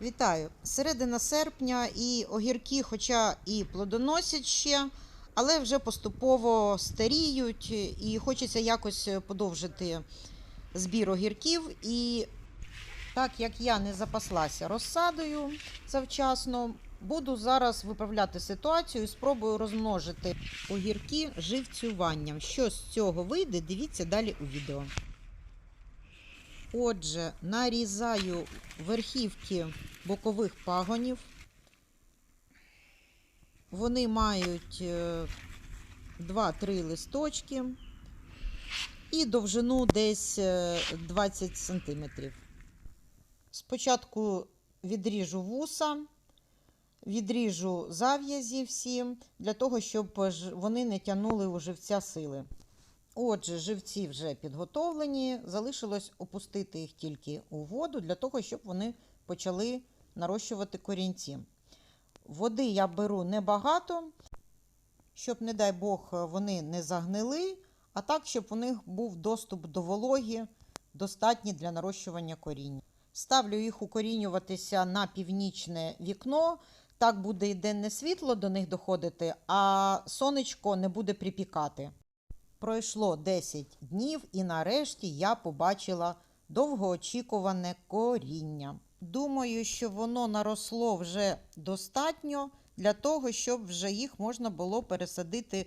Вітаю! Середина серпня і огірки, хоча і плодоносять ще, але вже поступово старіють, і хочеться якось подовжити збір огірків. І так як я не запаслася розсадою завчасно, буду зараз виправляти ситуацію і спробую розмножити огірки живцюванням. Що з цього вийде, дивіться далі у відео. Отже, нарізаю верхівки бокових пагонів. Вони мають е, 2-3 листочки і довжину десь е, 20 см. Спочатку відріжу вуса, відріжу зав'язі всі, для того, щоб вони не тягнули у живця сили. Отже, живці вже підготовлені. Залишилось опустити їх тільки у воду для того, щоб вони почали нарощувати корінці. Води я беру небагато, щоб, не дай Бог, вони не загнили, а так, щоб у них був доступ до вологі, достатній для нарощування коріння. Ставлю їх укорінюватися на північне вікно. Так буде і денне світло до них доходити, а сонечко не буде припікати. Пройшло 10 днів, і нарешті я побачила довгоочікуване коріння. Думаю, що воно наросло вже достатньо для того, щоб вже їх можна було пересадити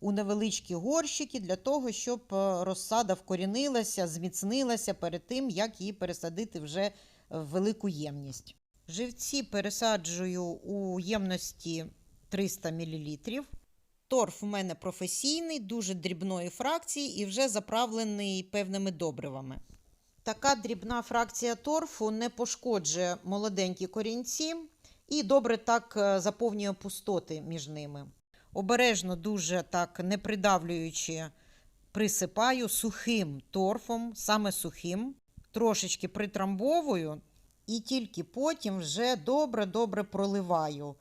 у невеличкі горщики, для того, щоб е, розсада вкорінилася, зміцнилася перед тим, як її пересадити вже в велику ємність. Живці пересаджую у ємності 300 мл. Торф у мене професійний, дуже дрібної фракції і вже заправлений певними добривами. Така дрібна фракція торфу не пошкоджує молоденькі корінці і добре так е, заповнює пустоти між ними. Обережно, дуже так не придавлюючи, присипаю сухим торфом, саме сухим, трошечки притрамбовую і тільки потім вже добре-добре проливаю.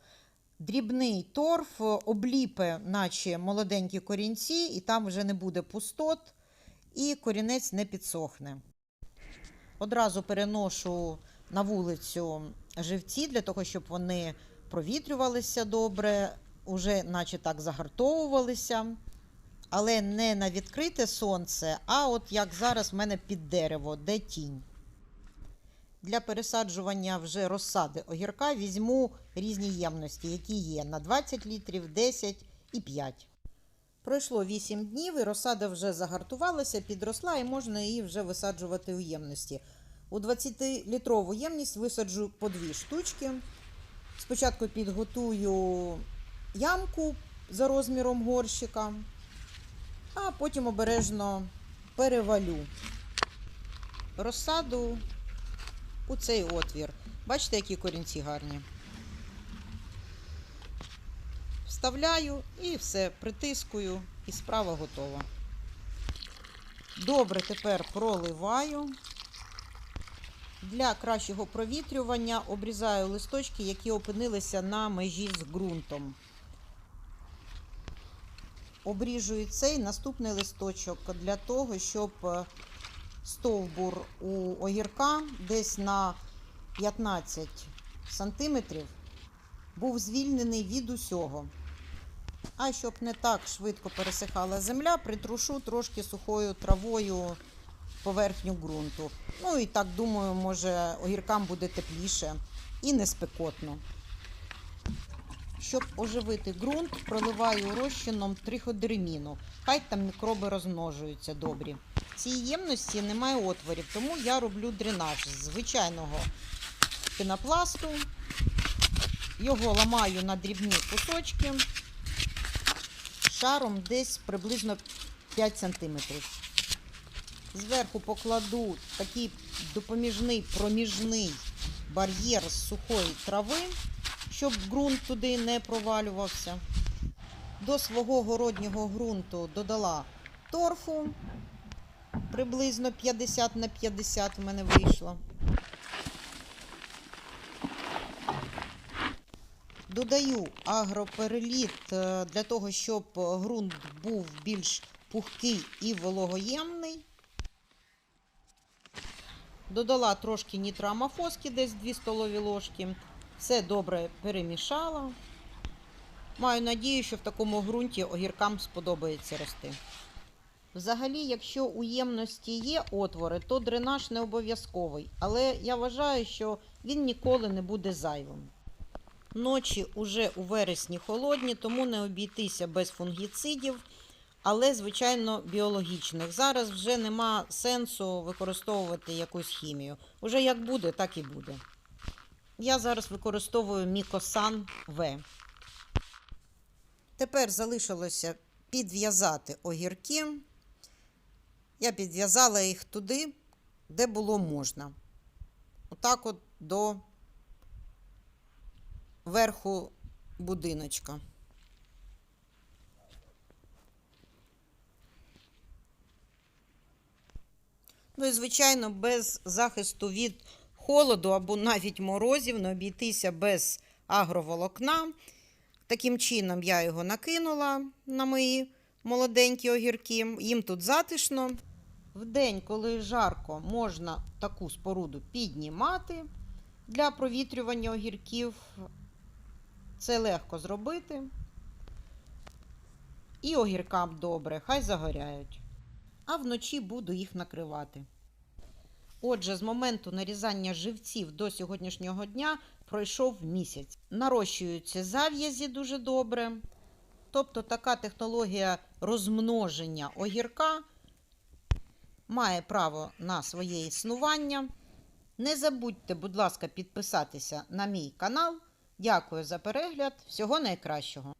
Дрібний торф обліпе, наче молоденькі корінці, і там вже не буде пустот, і корінець не підсохне. Одразу переношу на вулицю живці для того, щоб вони провітрювалися добре, уже наче так загартовувалися. Але не на відкрите сонце, а от як зараз в мене під дерево, де тінь. Для пересаджування вже розсади огірка візьму різні ємності, які є на 20 літрів, 10 і 5. Пройшло 8 днів, і розсада вже загартувалася, підросла, і можна її вже висаджувати у ємності. У 20-літрову ємність висаджу по дві штучки. Спочатку підготую ямку за розміром горщика, а потім обережно перевалю розсаду у цей отвір. Бачите, які корінці гарні. Вставляю і все, притискую, і справа готова. Добре, тепер проливаю. Для кращого провітрювання обрізаю листочки, які опинилися на межі з ґрунтом. Обріжу і цей наступний листочок для того, щоб е, стовбур у огірка десь на 15 сантиметрів був звільнений від усього. А щоб не так швидко пересихала земля, притрушу трошки сухою травою поверхню ґрунту. Ну і так думаю, може огіркам буде тепліше і не спекотно. Щоб оживити ґрунт, проливаю розчином триходереміну. Хай там мікроби розмножуються добрі. Цій ємності немає отворів, тому я роблю дренаж з звичайного пінопласту. Його ламаю на дрібні кусочки шаром десь приблизно 5 см. Зверху покладу такий допоміжний проміжний бар'єр з сухої трави, щоб ґрунт туди не провалювався. До свого городнього ґрунту додала торфу, приблизно 50 на 50 в мене вийшло. Додаю агропереліт е, для того, щоб ґрунт був більш пухкий і вологоємний. Додала трошки нітроамофоски, десь 2 столові ложки. Все добре перемішала. Маю надію, що в такому ґрунті огіркам сподобається рости. Взагалі, якщо у ємності є отвори, то дренаж не обов'язковий, але я вважаю, що він ніколи не буде зайвим. Ночі уже у вересні холодні, тому не обійтися без фунгіцидів, але, звичайно, біологічних. Зараз вже нема сенсу використовувати якусь хімію. Уже як буде, так і буде. Я зараз використовую Мікосан В. Тепер залишилося підв'язати огірки. Я підв'язала їх туди, де було можна. Отак от до верху будиночка. Ну і, звичайно, без захисту від холоду або навіть морозів не обійтися без агроволокна. Таким чином я його накинула на мої молоденькі огірки. Їм тут затишно. В день, коли жарко, можна таку споруду піднімати для провітрювання огірків. Це легко зробити. І огіркам добре, хай загоряють. А вночі буду їх накривати. Отже, з моменту нарізання живців до сьогоднішнього дня пройшов місяць. Нарощуються зав'язі дуже добре. Тобто така технологія розмноження огірка має право на своє існування. Не забудьте, будь ласка, підписатися на мій канал. Дякую за перегляд. Всього найкращого.